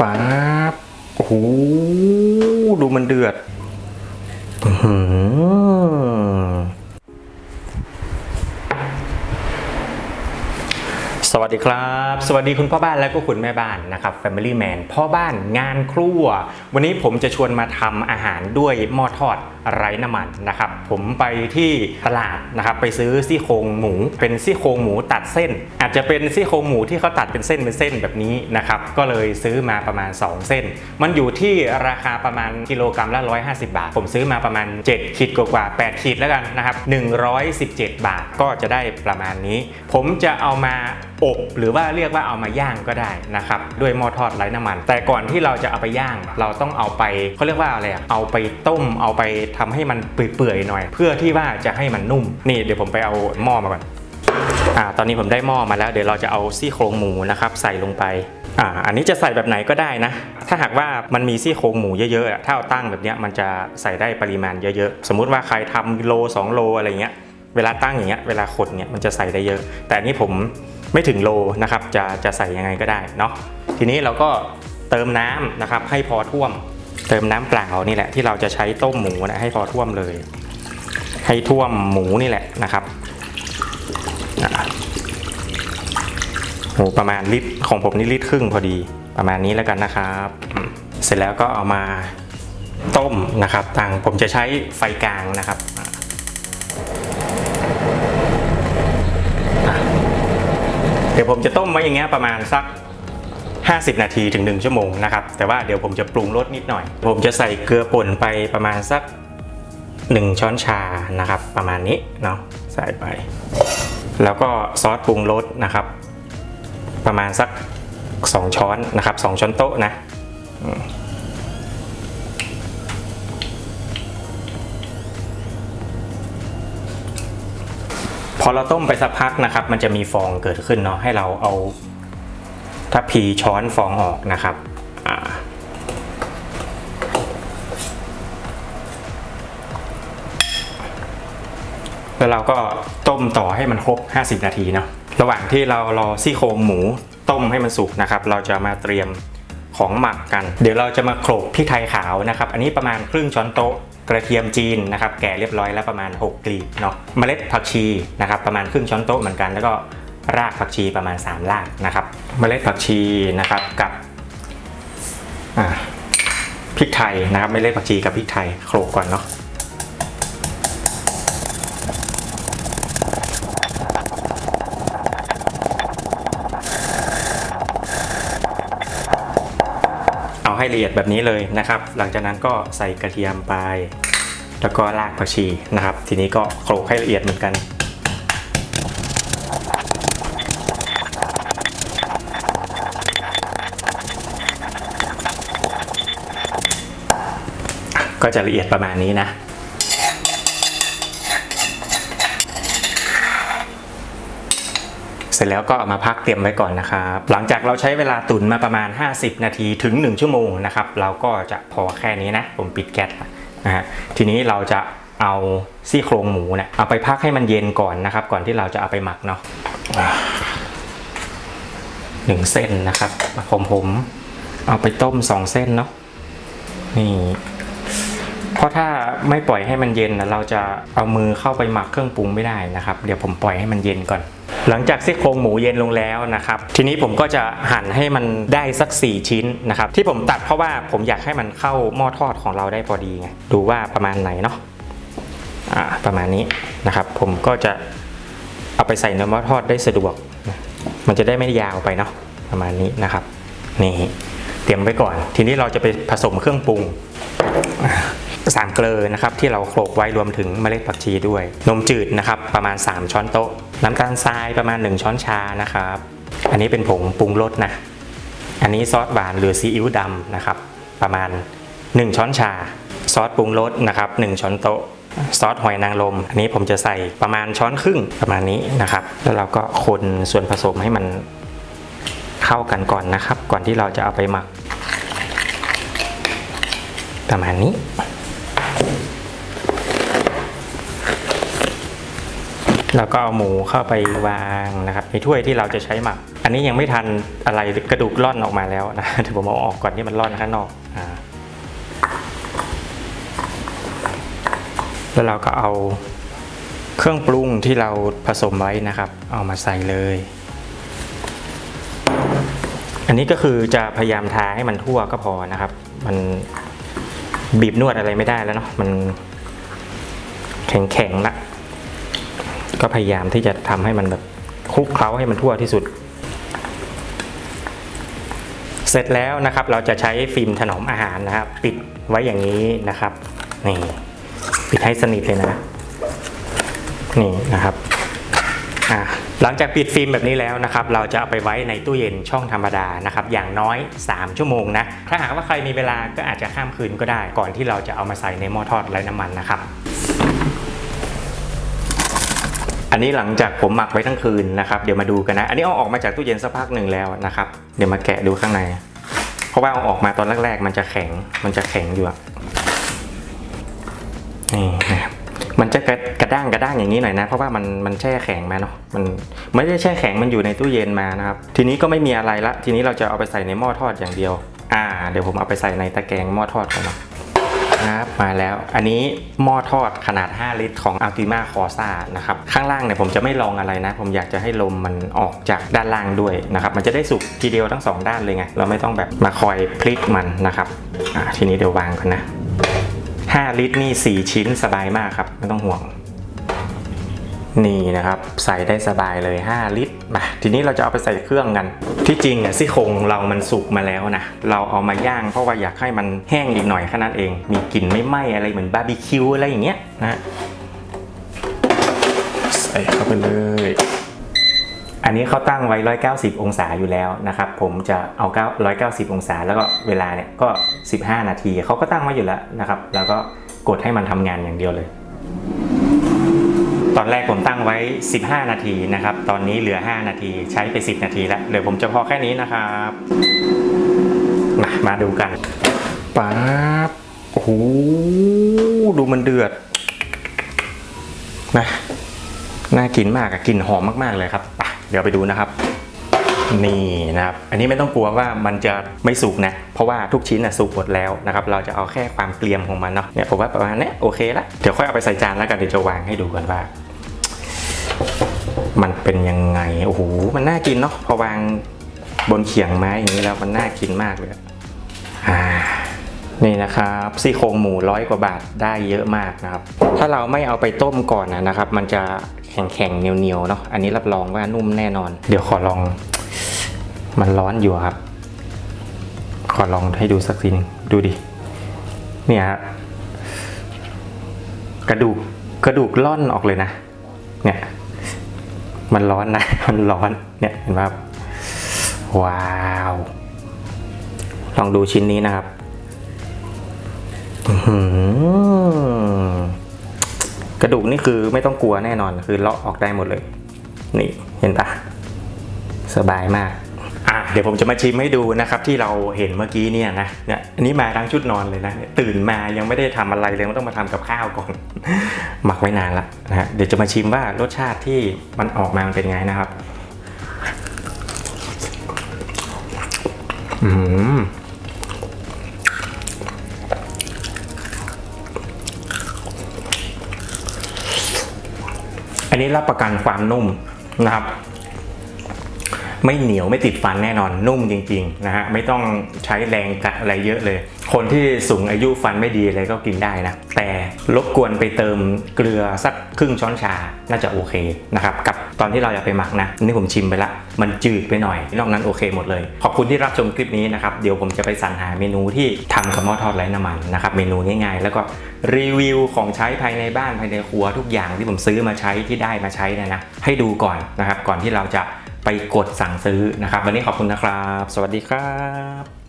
ป๊าบโอ้โหดูมันเดือด อื้อหือ สวัสดีครับ สวัสดีคุณพ่อบ้านและก็คุณแม่บ้านนะครับ Family Man พ่อบ้านงานครัว วันนี้ผมจะชวนมาทำอาหารด้วยหม้อทอดไร้น้ำมันนะครับ ผมไปที่ตลาดนะครับไปซื้อซี่โครงหมู เป็นซี่โครงหมูตัดเส้น อาจจะเป็นซี่โครงหมูที่เขาตัดเป็นเส้นเป็นเส้นแบบนี้นะครับก็เลยซื้อมาประมาณ 2 เส้น มันอยู่ที่ราคาประมาณกิโลกรัมละ 150 บาท ผมซื้อมาประมาณ 7 ขีดกว่าๆ8ขีดแล้วกันนะครับ117 บาทก็จะได้ประมาณนี้ ผมจะเอามาอบหรือว่าเรียกว่าเอามาย่างก็ได้นะครับด้วยหม้อทอดไร้น้ำมัน แต่ก่อนที่เราจะเอาไปย่าง เราต้องเอาไปเขาเรียกว่าอะไรอะเอาไปต้มเอาไปทำให้มันเปื่อยๆหน่อย เพื่อที่ว่าจะให้มันนุ่มนี่เดี๋ยวผมไปเอาหม้อมาก่อนอ่าตอนนี้ผมได้หม้อมาแล้วเดี๋ยวเราจะเอาซี่โครงหมูนะครับใส่ลงไปอ่าอันนี้จะใส่แบบไหนก็ได้นะ ถ้าหากว่ามันมีซี่โครงหมูเยอะๆอะถ้าเอาตั้งแบบเนี้ยมันจะใส่ได้ปริมาณเยอะๆ สมมุติว่าใครทำโล 2 โลอะไรเงี้ยเวลาตั้งอย่างเงี้ยเวลาขดเนี่ยมันจะใส่ได้เยอะ แต่อันนี้ผม ไม่ถึงโลนะครับจะจะใส่ยังไงก็ได้เนาะทีนี้เราก็เติมน้ำนะครับให้พอท่วม เติมน้ำเปล่านี่แหละที่เราจะใช้ต้มหมูนะให้พอท่วมเลย ให้ท่วมหมูนี่แหละนะครับอะโหประมาณลิตรของผมนี่ลิตรครึ่งพอดีประมาณนี้แล้วกันนะครับ เสร็จแล้วก็เอามาต้มนะครับต่างผมจะใช้ไฟกลางนะครับอะอะเดี๋ยวผมจะต้มไว้อย่างเงี้ยประมาณสัก 50 นาทีถึง 1 ชั่วโมงนะครับ แต่ว่าเดี๋ยวผมจะปรุงรสนิดหน่อย ผมจะใส่เกลือป่นไปประมาณสัก 1 ช้อนชานะครับ ประมาณนี้เนาะใส่ไป แล้วก็ซอสปรุงรสนะครับ ประมาณสัก 2 ช้อนนะครับ 2 ช้อนโต๊ะนะ พอเราต้มไปสักพักนะครับ มันจะมีฟองเกิดขึ้นเนาะให้เราเอาถ้าพีช้อนฟองออกนะครับแล้วเราก็ต้มต่อให้มันครบ 50 นาทีเนาะระหว่างที่เรารอซี่โครงหมูต้มให้มันสุกนะครับ เราจะมาเตรียม ของหมักกัน เดี๋ยวเราจะมาโขลกพริกไทยขาวนะครับ อันนี้ประมาณครึ่งช้อนโต๊ะกระเทียมจีนนะครับแก่เรียบร้อยแล้วประมาณ 6กลีบเนาะเมล็ดผักชีนะครับประมาณครึ่งช้อนโต๊ะเหมือนกันแล้วก็รากผักชีประมาณ 3 รากนะครับ เมล็ดผักชีนะครับกับพริกไทยนะครับเมล็ดผักชีกับพริกไทยโขลกก่อนเนาะ ให้ละเอียดแบบนี้เลยนะครับ หลังจากนั้นก็ใส่กระเทียมไป แล้วก็รากผักชีนะครับ ทีนี้ก็โขลกให้ละเอียดเหมือนกันก็จะละเอียดประมาณนี้นะ เส ร็จแล้วก็เอามาพักเตรียมไว้ก่อนนะครับ หลังจากเราใช้เวลาตุ๋นมาประมาณ 50 นาทีถึง 1 ชั่วโมงนะครับ เราก็จะพอแค่นี้นะ ผมปิดแก๊สนะฮะทีนี้เราจะเอาซี่โครงหมูเนี่ยเอาไปพักให้มันเย็นก่อนนะครับ ก่อนที่เราจะเอาไปหมักเนาะหนึ่งเส้นนะครับผมผมเอาไปต้มสองเส้นเนาะนี่ เพราะถ้าไม่ปล่อยให้มันเย็นนะเราจะเอามือเข้าไปหมักเครื่องปรุงไม่ได้นะครับ เดี๋ยวผมปล่อยให้มันเย็นก่อน หลังจากซี่โครงหมูเย็นลงแล้วนะครับ ทีนี้ผมก็จะหั่นให้มันได้สัก 4 ชิ้นนะครับ ที่ผมตัดเพราะว่าผมอยากให้มันเข้าหม้อทอดของเราได้พอดีไงดูว่าประมาณไหนเนาะอ่าประมาณนี้นะครับ ผมก็จะเอาไปใส่ในหม้อทอดได้สะดวก มันจะได้ไม่ยาวไปเนาะประมาณนี้นะครับนี่เตรียมไว้ก่อน ทีนี้เราจะไปผสมเครื่องปรุง สามเกลือนะครับที่เราโขลกไว้รวมถึงเมล็ดผักชีด้วย นมจืดนะครับประมาณ 3 ช้อนโต๊ะ น้ำตาลทรายประมาณ 1 ช้อนชานะครับอันนี้เป็นผงปรุงรสนะอันนี้ซอสหวานหรือซีอิ๊วดำนะครับประมาณ 1 ช้อนชา ซอสปรุงรสนะครับ1ช้อนโต๊ะซอสหอยนางรมอันนี้ผมจะใส่ประมาณช้อนครึ่งประมาณนี้นะครับ แล้วเราก็คนส่วนผสมให้มันเข้ากันก่อนนะครับ ก่อนที่เราจะเอาไปหมัก ประมาณนี้ แล้วก็เอาหมูเข้าไปวางนะครับในถ้วยที่เราจะใช้หมัก อันนี้ยังไม่ทันอะไรกระดูกร่อนออกมาแล้วนะเดี๋ยวผมเอาออกก่อนที่มันร่อนข้างนอกอ่าแล้วเราก็เอาเครื่องปรุงที่เราผสมไว้นะครับ เอามาใส่เลย อันนี้ก็คือจะพยายามทาให้มันทั่วก็พอนะครับ มันบีบนวดอะไรไม่ได้แล้วเนาะมันแข็งๆละ ก็พยายามที่จะทำให้มันแบบคลุกเคล้าให้มันทั่วที่สุด เสร็จแล้วนะครับเราจะใช้ฟิล์มถนอมอาหารนะครับ ปิดไว้อย่างนี้นะครับนี่ปิดให้สนิทเลยนะนี่นะครับอะหลังจากปิดฟิล์มแบบนี้แล้วนะครับ เราจะเอาไปไว้ในตู้เย็นช่องธรรมดานะครับ อย่างน้อย 3 ชั่วโมงนะ ถ้าหากว่าใครมีเวลาก็อาจจะข้ามคืนก็ได้ ก่อนที่เราจะเอามาใส่ในหม้อทอดไร้น้ำมันนะครับ อันนี้หลังจากผมหมักไว้ทั้งคืนนะครับเดี๋ยวมาดูกันนะ อันนี้เอาออกมาจากตู้เย็นสักพักหนึ่งแล้วนะครับ เดี๋ยวมาแกะดูข้างใน เพราะว่าเอาออกมาตอนแรกๆ มันจะแข็งมันจะแข็งอยู่อะนี่นะครับมันจะกระกระด้างกระด้างอย่างนี้หน่อยนะ เพราะว่ามันมันแช่แข็งมาเนาะมันไม่ได้แช่แข็งมันอยู่ในตู้เย็นมานะครับ ทีนี้ก็ไม่มีอะไรละ ทีนี้เราจะเอาไปใส่ในหม้อทอดอย่างเดียว อ่า เดี๋ยวผมเอาไปใส่ในตะแกรงหม้อทอดก่อนเนาะ ครับมาแล้ว อันนี้หม้อทอดขนาด 5 ลิตรของ Altima Corsa นะครับ ข้างล่างเนี่ยผมจะไม่ลองอะไรนะ ผมอยากจะให้ลมมันออกจากด้านล่างด้วยนะครับ มันจะได้สุกทีเดียวทั้งสองด้านเลยไง เราไม่ต้องแบบมาคอยพลิกมันนะครับอ่าทีนี้เดี๋ยววางก่อนนะ 5 ลิตรนี่ 4 ชิ้นสบายมากครับ ไม่ต้องห่วง นี่นะครับใส่ได้สบายเลย 5 ลิตรมาทีนี้เราจะเอาไปใส่เครื่องกัน ที่จริงเนี่ยซี่โครงเรามันสุกมาแล้วนะเราเอามาย่างเพราะว่าอยากให้มันแห้งอีกหน่อยแค่นั้นเอง มีกลิ่นไม่ไหม้อะไรเหมือนบาร์บีคิวอะไรอย่างเงี้ยนะใส่เข้าไปเลยอันนี้เขาตั้งไว้ 190 องศาอยู่แล้วนะครับ ผมจะเอา9 190 องศา แล้วก็เวลาเนี่ยก็ 15 นาทีเขาก็ตั้งไว้อยู่แล้วนะครับ แล้วก็กดให้มันทำงานอย่างเดียวเลย ตอนแรกผมตั้งไว้ 15 นาทีนะครับ ตอนนี้เหลือ 5 นาทีใช้ไป 10 นาทีแล้วเดี๋ยวผมจะพอแค่นี้นะครับมามาดูกันป๊าบโอ้โหดูมันเดือดนะน่ากินมากอะกลิ่นหอมมาก ๆ เลยครับเดี๋ยวไปดูนะครับ นี่นะครับ อันนี้ไม่ต้องกลัวว่ามันจะไม่สุกนะ เพราะว่าทุกชิ้นนะสุกหมดแล้วนะครับ เราจะเอาแค่ความเกรียมของมันเนาะ เนี่ยผมว่าประมาณนี้โอเคละ เดี๋ยวค่อยเอาไปใส่จานแล้วกันเดี๋ยวจะวางให้ดูกันว่า มันเป็นยังไง โอ้โห มันน่ากินเนาะ พอวางบนเขียงไม้อย่างนี้แล้วมันน่ากินมากเลยอะอ่านี่นะครับซี่โครงหมูร้อยกว่าบาทได้เยอะมากนะครับ ถ้าเราไม่เอาไปต้มก่อนนะนะครับ มันจะแข็งๆเหนียวๆเนาะอันนี้รับรองว่านุ่มแน่นอน เดี๋ยวขอลอง มันร้อนอยู่ครับ ขอลองให้ดูสักทีหนึงดูดิ เนี่ยฮะกระดูกกระดูกล่อนออกเลยนะ เนี่ย มันร้อนนะ มันร้อน เนี่ยเห็นไหมครับ ว้าว ลองดูชิ้นนี้นะครับหือกระดูกนี่คือไม่ต้องกลัวแน่นอน คือเลาะออกได้หมดเลย นี่เห็นปะสบายมาก อะเดี๋ยวผมจะมาชิมให้ดูนะครับที่เราเห็นเมื่อกี้เนี่ยนะเนี่ยอันนี้มาทั้งชุดนอนเลยนะตื่นมายังไม่ได้ทำอะไรเลยมันต้องมาทำกับข้าวก่อน หมักไว้นานละนะฮะเดี๋ยวจะมาชิมว่ารสชาติที่มันออกมามันเป็นไงนะครับอืมอันนี้รับประกันความนุ่มนะครับ ไม่เหนียวไม่ติดฟันแน่นอนนุ่มจริงๆนะฮะไม่ต้องใช้แรงกัดอะไรเยอะเลย คนที่สูงอายุฟันไม่ดีอะไรก็กินได้นะ แต่รบกวนไปเติมเกลือสักครึ่งช้อนชาน่าจะโอเคนะครับกับตอนที่เราอยากไปหมักนะนี่ผมชิมไปละ มันจืดไปหน่อย นอกนั้นโอเคหมดเลย ขอบคุณที่รับชมคลิปนี้นะครับ เดี๋ยวผมจะไปสรรหาเมนูที่ทำกับหม้อทอดไร้น้ำมันนะครับเมนูง่ายๆ แล้วก็รีวิวของใช้ภายในบ้านภายในครัวทุกอย่างที่ผมซื้อมาใช้ที่ได้มาใช้นยนะให้ดูก่อนนะครับก่อนที่เราจะ ไปกดสั่งซื้อนะครับ วันนี้ขอบคุณนะครับ สวัสดีครับ